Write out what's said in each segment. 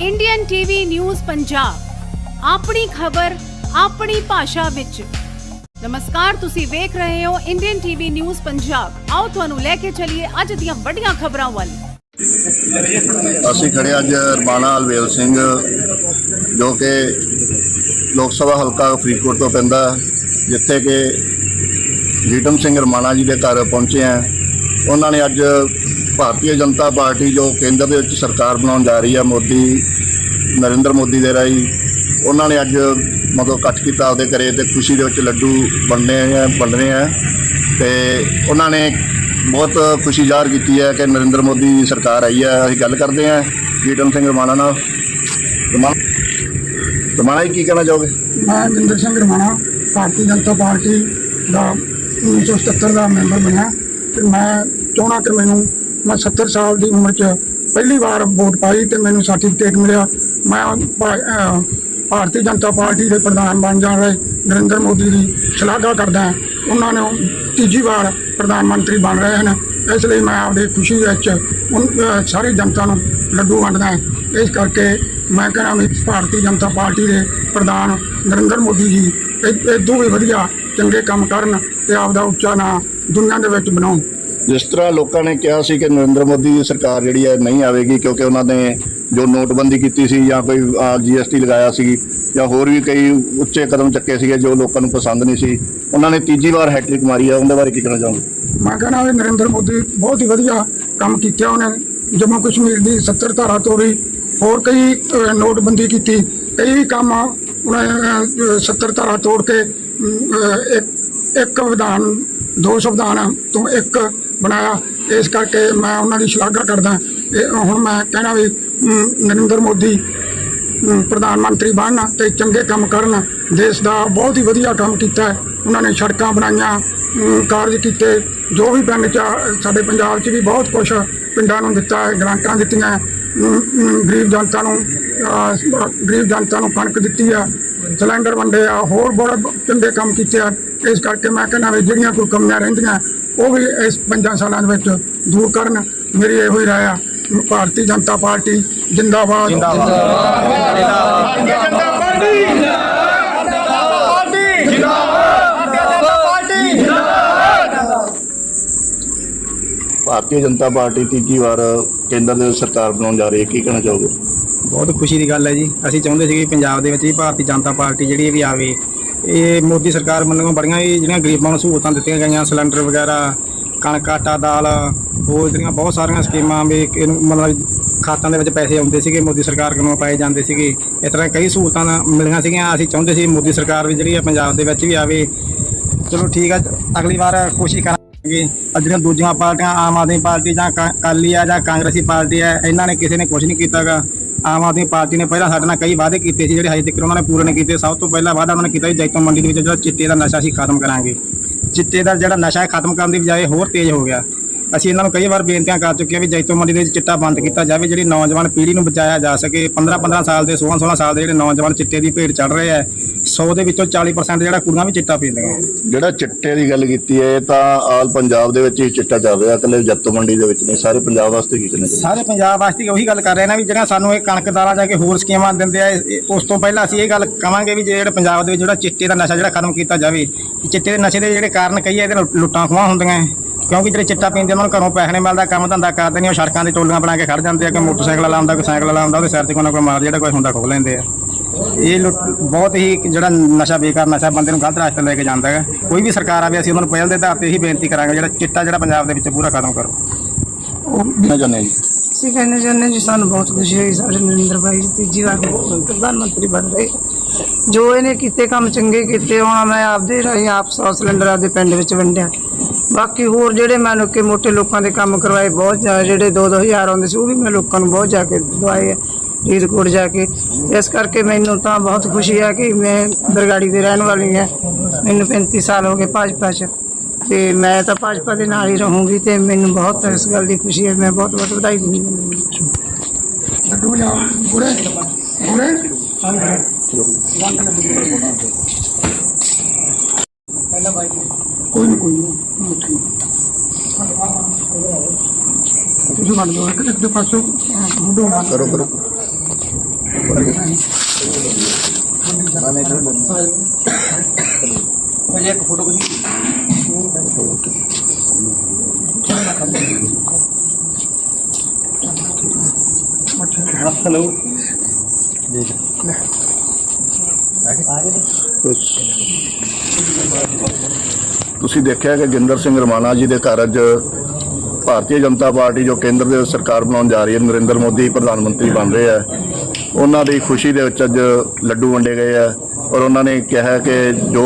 Indian TV news Punjab ਆਪਣੀ ਖਬਰ ਆਪਣੀ ਭਾਸ਼ਾ ਵਿੱਚ। ਨਮਸਕਾਰ ਤੁਸੀਂ ਵੇਖ ਰਹੇ ਹੋ ਇੰਡੀਅਨ ਟੀਵੀ ਨਿਊਜ਼ ਪੰਜਾਬ ਆਓ ਤੁਹਾਨੂੰ ਲੈ ਕੇ ਚੱਲੀਏ ਅੱਜ ਦੀਆਂ ਵੱਡੀਆਂ ਖਬਰਾਂ ਵੱਲ। ਅਸੀਂ ਖੜੇ ਅੱਜ ਰਮਾਣਾ ਅਲਵੇਲ ਸਿੰਘ ਜੋ ਕਿ ਲੋਕ ਸਭਾ ਹਲਕਾ ਫਰੀਦਕੋਟ ਤੋਂ ਪੈਂਦਾ ਹੈ, ਜਿੱਥੇ ਕਿ ਜੀਤਮ ਸਿੰਘ ਰਮਾਣਾ ਜੀ ਦੇ ਘਰ ਪਹੁੰਚੇ ਆ ਉਹਨਾਂ ਨੇ ਅੱਜ ਭਾਰਤੀ ਜਨਤਾ ਪਾਰਟੀ ਜੋ ਕੇਂਦਰ ਦੇ ਵਿੱਚ ਸਰਕਾਰ ਬਣਾਉਣ ਜਾ ਰਹੀ ਹੈ ਮੋਦੀ, ਨਰਿੰਦਰ ਮੋਦੀ ਦੇ ਰਾਹੀਂ, ਉਹਨਾਂ ਨੇ ਅੱਜ ਮਤਲਬ ਇਕੱਠ ਕੀਤਾ ਆਪਦੇ ਘਰੇ ਤੇ ਖੁਸ਼ੀ ਦੇ ਵਿੱਚ ਲੱਡੂ ਵੰਡੇ ਆ ਵੰਡ ਰਹੇ ਆ। ਤੇ ਉਹਨਾਂ ਨੇ ਬਹੁਤ ਖੁਸ਼ੀ ਜ਼ਾਹਰ ਕੀਤੀ ਹੈ ਕਿ ਨਰਿੰਦਰ ਮੋਦੀ ਦੀ ਸਰਕਾਰ ਆਈ ਹੈ ਅਸੀਂ ਗੱਲ ਕਰਦੇ ਹਾਂ ਜੀਤਮ ਸਿੰਘ ਰਮਾਣਾ ਨਾਲ। ਰਮਾਣਾ ਰਮਾਣਾ ਜੀ, ਕੀ ਕਹਿਣਾ ਚਾਹੋਗੇ? ਮੈਂ ਜਿੰਦਰ ਸਿੰਘ ਰਮਾਣਾ, ਭਾਰਤੀ ਜਨਤਾ ਪਾਰਟੀ ਦਾ 1977 ਦਾ ਮੈਂਬਰ ਬਣਿਆ। ਤੇ ਮੈਂ ਚਾਹੁੰਦਾ ਕਿ ਮੈਨੂੰ ਮੈਂ 70 ਸਾਲ ਦੀ ਉਮਰ 'ਚ ਪਹਿਲੀ ਵਾਰ ਵੋਟ ਪਾਈ ਤੇ ਮੈਨੂੰ ਸਰਟੀਫਿਕੇਟ ਮਿਲਿਆ। ਮੈਂ ਭਾ- ਅਹ, ਭਾਰਤੀ ਜਨਤਾ ਪਾਰਟੀ ਦੇ ਪ੍ਰਧਾਨ ਬਣ ਜਾਣ ਰਹੇ। ਨਰਿੰਦਰ ਮੋਦੀ ਦੀ ਸ਼ਲਾਘਾ ਕਰਦਾ ਹਾਂ। ਉਹਨਾਂ ਨੇ ਤੀਜੀ ਵਾਰ ਪ੍ਰਧਾਨ ਮੰਤਰੀ ਬਣ ਰਹੇ ਹਨ। ਇਸ ਲਈ ਮੈਂ ਆਪਦੇ ਖੁਸ਼ੀ ਵਿੱਚ ਉਨ- ਅਹ, ਸਾਰੀ ਜਨਤਾ ਨੂੰ ਲੱਡੂ ਵੰਡਦਾ ਹਾਂ। ਇਸ ਕਰਕੇ ਮੈਂ ਕਹਿੰਦਾ ਵੀ ਭਾਰਤੀ ਜਨਤਾ ਪਾਰਟੀ ਦੇ ਪ੍ਰਧਾਨ ਨਰਿੰਦਰ ਮੋਦੀ ਜੀ, ਇਹ ਤੋਂ ਵੀ ਵਧੀਆ ਚੰਗੇ ਕੰਮ ਕਰਨ ਤੇ ਆਪਦਾ ਉੱਚਾ ਨਾਂ ਦੁਨੀਆ ਦੇ ਵਿੱਚ ਬਣਾਉਣ। ਜਿਸ ਤਰ੍ਹਾਂ ਲੋਕਾਂ ਨੇ ਕਿਹਾ ਸੀ ਕਿ ਨਰਿੰਦਰ ਮੋਦੀ ਦੀ ਸਰਕਾਰ ਜਿਹੜੀ ਹੈ ਨਹੀਂ ਆਵੇਗੀ ਕਿਉਂਕਿ ਉਹਨਾਂ ਨੇ ਜੋ ਨੋਟਬੰਦੀ ਕੀਤੀ ਸੀ ਜਾਂ ਕੋਈ ਜੀਐਸਟੀ ਲਗਾਇਆ ਸੀ ਜਾਂ ਹੋਰ ਵੀ ਕਈ ਉੱਚੇ ਕਦਮ ਚੱਕੇ ਸੀਗੇ ਜੋ ਲੋਕਾਂ ਨੂੰ ਪਸੰਦ ਨਹੀਂ ਸੀ ਉਹਨਾਂ ਨੇ ਤੀਜੀ ਵਾਰ ਹੈਟ੍ਰਿਕ ਮਾਰੀ ਹੈ ਉਹਦੇ ਬਾਰੇ ਕੀ ਕਹਿਣਾ ਚਾਹੋਗੇ? ਮੈਂ ਕਹਿੰਦਾ ਵੀ ਨਰਿੰਦਰ ਮੋਦੀ ਬਹੁਤ ਹੀ ਵਧੀਆ ਕੰਮ ਕੀਤਾ ਉਹਨੇ ਜੰਮੂ ਕਸ਼ਮੀਰ ਦੀ 70 ਧਾਰਾ ਤੋੜੀ ਹੋਰ ਕਈ ਨੋਟਬੰਦੀ ਕੀਤੀ ਕਈ ਕੰਮ ਉਹਨੇ ਅਹ, 70 ਧਾਰਾ ਤੋੜ ਕੇ ਇੱਕ ਇੱਕ ਵਿਧਾਨ ਦੋ ਸੰਵਿਧਾਨ ਤੋਂ ਇੱਕ ਬਣਾਇਆ। ਇਸ ਕਰਕੇ ਮੈਂ ਉਹਨਾਂ ਦੀ ਸ਼ਲਾਘਾ ਕਰਦਾ। ਇਹ ਹੁਣ ਮੈਂ ਕਹਿਣਾ ਵੀ ਨਰਿੰਦਰ ਮੋਦੀ ਪ੍ਰਧਾਨ ਮੰਤਰੀ ਬਣਨ ਤੇ ਚੰਗੇ ਕੰਮ ਕਰਨ। ਦੇਸ਼ ਦਾ ਬਹੁਤ ਹੀ ਵਧੀਆ ਕੰਮ ਕੀਤਾ ਉਹਨਾਂ ਨੇ ਸੜਕਾਂ ਬਣਾਈਆਂ ਕਾਰਜ ਕੀਤੇ। ਜੋ ਵੀ ਪਿੰਡ ਚ ਆ, ਸਾਡੇ ਪੰਜਾਬ 'ਚ ਵੀ ਬਹੁਤ ਕੁਝ ਪਿੰਡਾਂ ਨੂੰ ਦਿੱਤਾ ਹੈ ਗ੍ਰਾਂਟਾਂ ਦਿੱਤੀਆਂ ਗਰੀਬ ਜਨਤਾ ਨੂੰ ਗਰੀਬ ਜਨਤਾ ਨੂੰ ਕਣਕ ਦਿੱਤੀ ਆ ਸਿਲੰਡਰ ਵੰਡੇ ਆ ਹੋਰ ਬੜੇ ਚੰਗੇ ਕੰਮ ਕੀਤੇ ਆ। ਇਸ ਕਰਕੇ ਮੈਂ ਕਹਿੰਦਾ ਵੀ ਜਿਹੜੀਆਂ ਕੋਈ ਕਮੀਆਂ ਰਹਿੰਦੀਆਂ ਉਹ ਵੀ ਇਸ ਪੰਜਾਂ ਸਾਲਾਂ ਦੇ ਵਿੱਚ ਦੂਰ ਕਰਨ ਮੇਰੀ ਇਹੋ ਹੀ ਰਾਏ ਆ। ਭਾਰਤੀ ਜਨਤਾ ਪਾਰਟੀ ਜਿੰਦਾਬਾਦ। ਭਾਰਤੀ ਜਨਤਾ ਪਾਰਟੀ ਤੀਜੀ ਵਾਰ ਕੇਂਦਰ ਦੇ ਵਿੱਚ ਸਰਕਾਰ ਬਣਾਉਣ ਜਾ ਰਹੀ ਹੈ। ਕੀ ਕਹਿਣਾ ਚਾਹੋਗੇ? ਬਹੁਤ ਖੁਸ਼ੀ ਦੀ ਗੱਲ ਹੈ ਜੀ। ਅਸੀਂ ਚਾਹੁੰਦੇ ਸੀ ਕਿ ਪੰਜਾਬ ਦੇ ਵਿੱਚ ਵੀ ਭਾਰਤੀ ਜਨਤਾ ਪਾਰਟੀ ਜਿਹੜੀ ਇਹ ਵੀ ਆਵੇ। ਇਹ ਮੋਦੀ ਸਰਕਾਰ ਵੱਲੋਂ ਬੜੀਆਂ ਹੀ ਜਿਹੜੀਆਂ ਗਰੀਬਾਂ ਨੂੰ ਸਹੂਲਤਾਂ ਦਿੱਤੀਆਂ ਗਈਆਂ, ਸਿਲੰਡਰ ਵਗੈਰਾ, ਕਣਕ, ਆਟਾ, ਦਾਲ, ਹੋਰ ਜਿਹੜੀਆਂ ਬਹੁਤ ਸਾਰੀਆਂ ਸਕੀਮਾਂ ਵੀ ਇਹਨੂੰ ਮਤਲਬ ਖਾਤਾਂ ਦੇ ਵਿੱਚ ਪੈਸੇ ਆਉਂਦੇ ਸੀਗੇ, ਮੋਦੀ ਸਰਕਾਰ ਕੋਲੋਂ ਪਾਏ ਜਾਂਦੇ ਸੀਗੇ। ਇਸ ਤਰ੍ਹਾਂ ਕਈ ਸਹੂਲਤਾਂ ਮਿਲੀਆਂ ਸੀਗੀਆਂ, ਅਸੀਂ ਚਾਹੁੰਦੇ ਸੀ ਮੋਦੀ ਸਰਕਾਰ ਵੀ ਜਿਹੜੀ ਆ ਪੰਜਾਬ ਦੇ ਵਿੱਚ ਵੀ ਆਵੇ। ਚਲੋ ਠੀਕ ਆ, ਅਗਲੀ ਵਾਰ ਕੋਸ਼ਿਸ਼ ਕਰਾਂਗੇ ਜਿਹੜੀਆਂ ਦੂਜੀਆਂ ਪਾਰਟੀਆਂ, ਆਮ ਆਦਮੀ ਪਾਰਟੀ ਜਾਂ ਕਾਲੀ ਅਕਾਲੀ ਆ ਜਾਂ ਕਾਂਗਰਸੀ ਪਾਰਟੀ ਆ, ਇਹਨਾਂ ਨੇ ਕਿਸੇ ਨੇ ਕੁਝ ਨਹੀਂ ਕੀਤਾਗਾ। ਆਮ ਆਦਮੀ ਪਾਰਟੀ ਨੇ ਪਹਿਲਾਂ ਸਾਡੇ ਨਾਲ ਕਈ ਵਾਅਦੇ ਕੀਤੇ ਸੀ, ਜਿਹੜੇ ਹਜੇ ਤੱਕ ਉਹਨਾਂ ਨੇ ਪੂਰੇ ਨਹੀਂ ਕੀਤੇ। ਸਭ ਤੋਂ ਪਹਿਲਾ ਵਾਅਦਾ ਉਹਨਾਂ ਨੇ ਕੀਤਾ ਸੀ ਜੈਤੋ ਮੰਡੀ ਦੇ ਵਿੱਚ ਜਿਹੜਾ ਚਿੱਟੇ ਦਾ ਨਸ਼ਾ ਸੀ ਖਤਮ ਕਰਾਂਗੇ। ਚਿੱਟੇ ਦਾ ਜਿਹੜਾ ਨਸ਼ਾ ਹੈ ਖਤਮ ਕਰਨ ਦੀ ਬਜਾਏ ਹੋਰ ਤੇਜ਼ ਹੋ ਗਿਆ। ਅਸੀਂ ਇਹਨਾਂ ਨੂੰ ਕਈ ਵਾਰ ਬੇਨਤੀਆਂ ਕਰ ਚੁੱਕੇ ਹਾਂ ਵੀ ਜੈਤੋ ਮੰਡੀ ਦੇ ਵਿੱਚ ਚਿੱਟਾ ਬੰਦ ਕੀਤਾ ਜਾਵੇ, ਜਿਹੜੀ ਨੌਜਵਾਨ ਪੀੜ੍ਹੀ ਨੂੰ ਬਚਾਇਆ ਜਾ ਸਕੇ। 15 15 ਸਾਲ ਦੇ 16 16 ਸਾਲ ਦੇ ਜਿਹੜੇ ਨੌਜਵਾਨ ਚਿੱਟੇ ਦੀ ਭੇਟ ਚੜ ਰਹੇ ਆ 100 ਦੇ ਵਿੱਚੋਂ 40% ਜਿਹੜਾ ਕੁੜੀਆਂ ਵੀ ਚਿੱਟਾ ਪੀਂਦੀਆਂ। ਜਿਹੜਾ ਚਿੱਟੇ ਦੀ ਗੱਲ ਕੀਤੀ ਹੈ ਇਹ ਤਾਂ ਆਲ ਪੰਜਾਬ ਦੇ ਵਿੱਚ ਹੀ ਚਿੱਟਾ ਚੱਲ ਰਿਹਾ ਇਕੱਲੇ ਜੱਤੋ ਮੰਡੀ ਦੇ ਵਿੱਚ ਨਹੀਂ ਸਾਰੇ ਪੰਜਾਬ ਵਾਸਤੇ ਕੀ ਚਾਹੋਗੇ ਸਾਰੇ ਪੰਜਾਬ ਵਾਸਤੇ ਉਹੀ ਗੱਲ ਕਰ ਰਹੇ ਨੇ ਵੀ ਜਿਹੜਾ ਸਾਨੂੰ ਇਹ ਕਣਕ ਦਾਲਾਂ ਜਾ ਕੇ ਹੋਰ ਸਕੀਮਾਂ ਦਿੰਦੇ ਆ ਇਹ- ਉਸ ਤੋਂ ਪਹਿਲਾਂ ਅਸੀਂ ਇਹ ਗੱਲ ਕਵਾਂਗੇ ਵੀ ਜਿਹੜਾ ਪੰਜਾਬ ਦੇ ਵਿੱਚ ਜਿਹੜਾ ਚਿੱਟੇ ਦਾ ਨਸ਼ਾ ਜਿਹੜਾ ਖਤਮ ਕੀਤਾ ਜਾਵੇ ਕਿ ਚਿੱਟੇ ਦੇ ਨਸ਼ੇ ਦੇ ਜਿਹੜੇ ਕਾਰਨ ਕਈ ਆ, ਇਹਦੇ ਨਾਲ ਲੁੱਟਾਂ ਖੋਹਾਂ ਹੁੰਦੀਆਂ ਹੈ। ਕਿਉਂਕਿ ਜਿਹੜੇ ਚਿੱਟਾ ਪੀਂਦੇ ਉਹਨਾਂ ਨੂੰ ਘਰੋਂ ਪੈਸੇ ਨਹੀਂ ਮਿਲਦਾ ਕੰਮ ਧੰਦਾ ਕਰਦੇ ਨਹੀਂ ਉਹ ਸੜਕਾਂ ਦੇ ਟੋਲੀਆਂ ਬਣਾ ਕੇ ਖੜ ਜਾਂਦੇ ਆ ਕਿ ਮੋਟਰਸਾਈਕਲ ਵਾਲਾ ਆਉਂਦਾ ਕੋਈ ਸਾਈਕਲ ਵਾਲਾ ਆਉਂਦਾ ਉਹਦੇ ਸਿਰ ਤੇ ਕੋਈ ਨਾ ਕੋਈ ਮਾਰ ਜਿਹੜਾ ਕੋਈ ਹੁੰਦਾ ਖੋਹ ਲੈਂਦੇ ਆ। ਇਹ ਲੁੱਟ ਬਹੁਤ ਹੀ ਜਿਹੜਾ ਨਸ਼ਾ ਬੇਕਾਰ ਨਸ਼ਾ ਬੰਦੇ ਨੂੰ ਗਲਤ ਰਸਤੇ ਲੈ ਕੇ ਜਾਂਦਾ ਹੈ। ਕੋਈ ਵੀ ਸਰਕਾਰ ਆਵੇ ਅਸੀਂ ਉਹਨਾਂ ਨੂੰ ਪਹਿਲ ਦੇ ਆਧਾਰ ਤੇ ਇਹੀ ਬੇਨਤੀ ਕਰਾਂਗੇ ਜਿਹੜਾ ਚਿੱਟਾ ਜਿਹੜਾ ਪੰਜਾਬ ਦੇ ਵਿੱਚ ਪੂਰਾ ਖਤਮ ਕਰੋ। ਹਾਂ ਜੀ? ਅਸੀਂ ਕਹਿੰਦੇ ਚਾਹੁੰਦੇ ਜੀ ਸਾਨੂੰ ਬਹੁਤ ਖੁਸ਼ੀ ਹੋਈ ਸਾਡੇ ਨਰਿੰਦਰ ਭਾਈ ਜੀ ਤੀਜੀ ਵਾਰ ਪ੍ਰਧਾਨ ਮੰਤਰੀ ਬਣ ਰਹੇ ਜੋ ਇਹਨੇ ਕੀਤੇ ਕੰਮ ਚੰਗੇ ਕੀਤੇ ਹੁਣ ਮੈਂ ਆਪਦੇ ਰਾਹੀਂ ਆਪ 100 ਸਿਲੰਡਰ ਆਪਦੇ ਪਿੰਡ ਵਿੱਚ ਵੰਡਿਆ। ਬਾਕੀ ਹੋਰ ਜਿਹੜੇ ਮੈਂ ਨਿੱਕੇ ਮੋਟੇ ਲੋਕਾਂ ਦੇ ਕੰਮ ਕਰਵਾਏ ਬਹੁਤ ਜ਼ਿਆਦਾ ਜਿਹੜੇ 2-2000 ਆਉਂਦੇ ਸੀ ਉਹ ਵੀ ਮੈਂ ਲੋਕਾਂ ਨੂੰ ਬਹੁਤ ਜਾ ਕੇ ਦਵਾਏ ਆ। ਫਰੀਦਕੋਟ ਜਾ ਕੇ। ਇਸ ਕਰਕੇ ਮੈਨੂੰ ਤਾਂ ਬਹੁਤ ਖੁਸ਼ੀ ਆ ਕਿ ਮੈਂ ਬਰਗਾੜੀ ਦੇ ਰਹਿਣ ਵਾਲੀ ਹਾਂ। ਮੈਨੂੰ 35 ਸਾਲ ਹੋ ਗਏ ਭਾਜਪਾ 'ਚ। ਤੇ ਮੈਂ ਤਾਂ ਭਾਜਪਾ ਦੇ ਨਾਲ ਹੀ ਰਹੂੰਗੀ ਤੇ ਮੈਨੂੰ ਬਹੁਤ ਇਸ ਗੱਲ ਦੀ ਖੁਸ਼ੀ ਹੈ। ਮੈਂ ਬਹੁਤ ਬਹੁਤ ਵਧਾਈ ਦਿੰਦੀ ਹਾਂ। ਲੱਡੂ ਜਾਂ। ਗੁੜੇ ਗੁੜੇ ਕੋਈ ਨਹੀਂ ਕੋਈ ਨਹੀਂ ਤੁਸੀਂ ਮੰਨ ਲਓ ਇੱਕ ਇੱਕ ਦੇ ਪਾਸੋਂ ਮੁੰਡੋ ਕਰੋ ਕਰੋ। ਤੁਸੀਂ ਦੇਖਿਆ ਕਿ ਗਿੰਦਰ ਸਿੰਘ ਰਮਾਣਾ ਜੀ ਦੇ ਘਰ ਅੱਜ ਭਾਰਤੀ ਜਨਤਾ ਪਾਰਟੀ ਜੋ ਕੇਂਦਰ ਦੇ ਸਰਕਾਰ ਬਣਾਉਣ ਜਾ ਰਹੀ ਹੈ ਨਰਿੰਦਰ ਮੋਦੀ ਪ੍ਰਧਾਨ ਮੰਤਰੀ ਬਣ ਰਹੇ ਆ। ਉਹਨਾਂ ਦੀ ਖੁਸ਼ੀ ਦੇ ਵਿੱਚ ਅੱਜ ਲੱਡੂ ਵੰਡੇ ਗਏ ਆ ਔਰ ਉਹਨਾਂ ਨੇ ਕਿਹਾ ਕਿ ਜੋ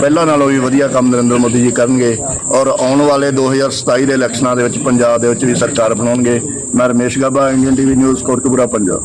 ਪਹਿਲਾਂ ਨਾਲੋਂ ਵੀ ਵਧੀਆ ਕੰਮ ਨਰਿੰਦਰ ਮੋਦੀ ਜੀ ਕਰਨਗੇ ਔਰ ਆਉਣ ਵਾਲੇ 2027 ਦੇ ਇਲੈਕਸ਼ਨਾਂ ਦੇ ਵਿੱਚ ਪੰਜਾਬ ਦੇ ਵਿੱਚ ਵੀ ਸਰਕਾਰ ਬਣਾਉਣਗੇ। ਮੈਂ Ramesh Gaba, Indian TV news, Kotkapura, Punjab.